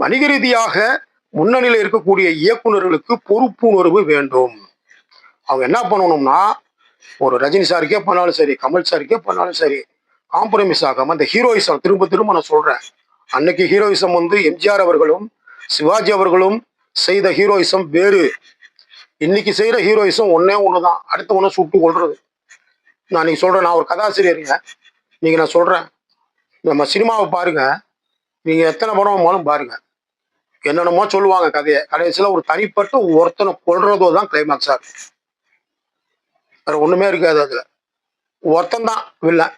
வணிக ரீதியாக முன்னணியில் இருக்கக்கூடிய இயக்குனர்களுக்கு பொறுப்புணர்வு வேண்டும். அவங்க என்ன பண்ணணும்னா ஒரு ரஜினி சாருக்கே பண்ணாலும் சரி கமல் சாருக்கே பண்ணாலும் சரி காம்ப்ரமைஸ் ஆகாம அந்த ஹீரோயிசம் திரும்ப திரும்ப நான் சொல்றேன். அன்னைக்கு ஹீரோயிசம் வந்து எம்ஜிஆர் அவர்களும் சிவாஜி அவர்களும் செய்த ஹீரோயிசம் வேறு. இன்னைக்கு செய்யற ஹீரோயிசம் ஒன்னே ஒண்ணுதான். அடுத்த ஒன்று சுட்டு கொள்றது நான் நீங்க சொல்றேன் நான் ஒரு கதாசிரியருங்க. நீங்க நான் சொல்றேன். நம்ம சினிமாவை பாருங்க. நீங்க எத்தனை படம் வேணாலும் பாருங்க. என்னென்னமோ சொல்லுவாங்க கதையை. கடைசியில ஒரு தனிப்பட்ட ஒருத்தனை கொள்றதோ தான் கிளைமேக்ஸாக இருக்கு வேற ஒண்ணுமே இருக்காது அதுல. ஒருத்தன் தான் வில்லன்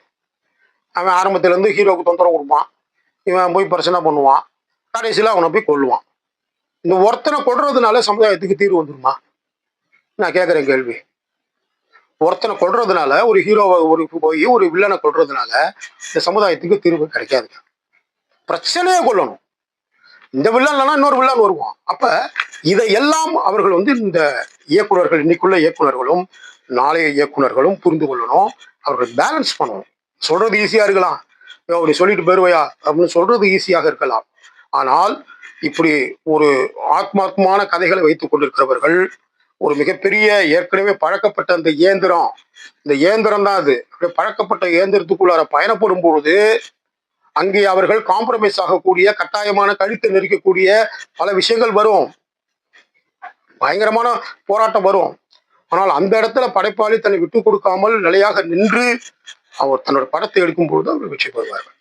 அவன் ஆரம்பத்துல இருந்து ஹீரோக்கு தொந்தரவு கொடுப்பான். இவன் போய் பிரச்சனை பண்ணுவான். கடைசியில அவனை போய் கொல்லுவான். இந்த ஒருத்தனை கொள்றதுனால சமுதாயத்துக்கு தீர்வு வந்துருமா? நான் கேட்குறேன் கேள்வி. ஒருத்தனை கொள்றதுனால ஒரு ஹீரோவை ஒரு போய் ஒரு வில்லனை கொள்றதுனால இந்த சமுதாயத்துக்கு தீர்வு கிடைக்காதுங்க. பிரச்சனையே கொள்ளணும் இந்த வில்லன் இல்லைன்னா இன்னொரு வில்லன் வருவான். அப்ப இதையெல்லாம் அவர்கள் வந்து இந்த இயக்குனர்கள் இன்னைக்குள்ள இயக்குனர்களும் நாளைய இயக்குனர்களும் புரிந்து கொள்ளணும். அவர்கள் பேலன்ஸ் பண்ணணும். சொல்றது ஈஸியா இருக்கலாம். அப்படி சொல்லிட்டு போயிருவையா? அப்படின்னு சொல்றது ஈஸியாக இருக்கலாம். ஆனால் இப்படி ஒரு ஆத்மாத்மான கதைகளை வைத்துக் கொண்டிருக்கிறவர்கள் ஒரு மிகப்பெரிய ஏற்கனவே பழக்கப்பட்ட அந்த இயந்திரம் இந்த இயந்திரம் தான் அது. அப்படியே பழக்கப்பட்ட இயந்திரத்துக்குள்ளார பயணப்படும் பொழுது அங்கே அவர்கள் காம்ப்ரமைஸ் ஆகக்கூடிய கட்டாயமான கழுத்தை நெரிக்கக்கூடிய பல விஷயங்கள் வரும். பயங்கரமான போராட்டம் வரும். ஆனால் அந்த இடத்துல படைப்பாளி தன்னை விட்டு கொடுக்காமல் நிலையாக நின்று அவர் தன்னோட படத்தை எடுக்கும் பொழுது அவர் வெற்றி பெறுவார்கள்.